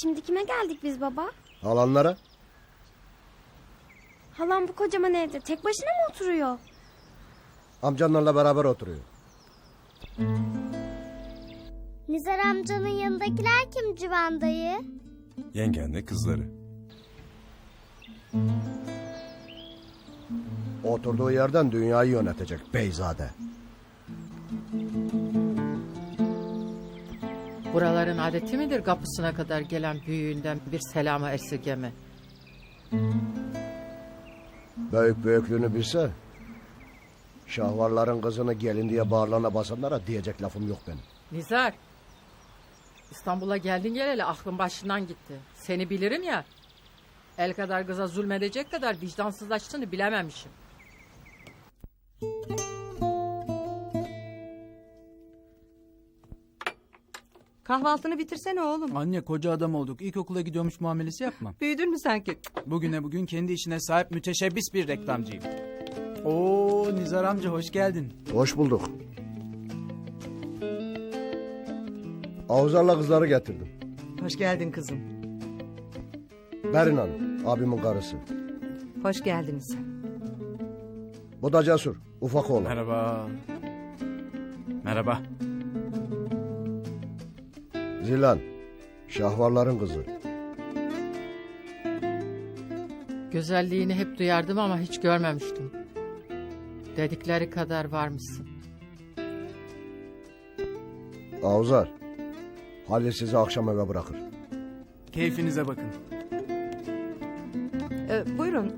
Şimdi kime geldik biz baba? Alanlara? Halam bu kocaman evde tek başına mı oturuyor? Amcanlarla beraber oturuyor. Nizar amcanın yanındakiler kim Civan dayı? Yengenle kızları. Oturduğu yerden dünyayı yönetecek Beyzade. Buraların adeti midir kapısına kadar gelen büyüğünden bir selama esirgeme? Büyük büyüklüğünü bilse... Şahvarların kızını gelin diye bağırlarına basanlara diyecek lafım yok benim. Nizar, İstanbul'a geldin geleli aklın başından gitti. Seni bilirim ya. El kadar kıza zulmedecek kadar vicdansızlaştığını bilememişim. Kahvaltını bitirsene oğlum. Anne koca adam olduk. İlkokula gidiyormuş muamelesi yapma. Büyüdün mü sanki? Bugüne bugün kendi işine sahip müteşebbis bir reklamcıyım. Oo Nizar amca hoş geldin. Hoş bulduk. Avuzarla kızları getirdim. Hoş geldin kızım. Berin Hanım, abimin karısı. Hoş geldiniz. Bu da Cesur, ufak oğlan. Merhaba. Merhaba. Zilan, şahvarların kızı. Güzelliğini hep duyardım ama hiç görmemiştim. Dedikleri kadar varmışsın. Avuzar, Halil sizi akşam eve bırakır. Keyfinize bakın. Ee, buyurun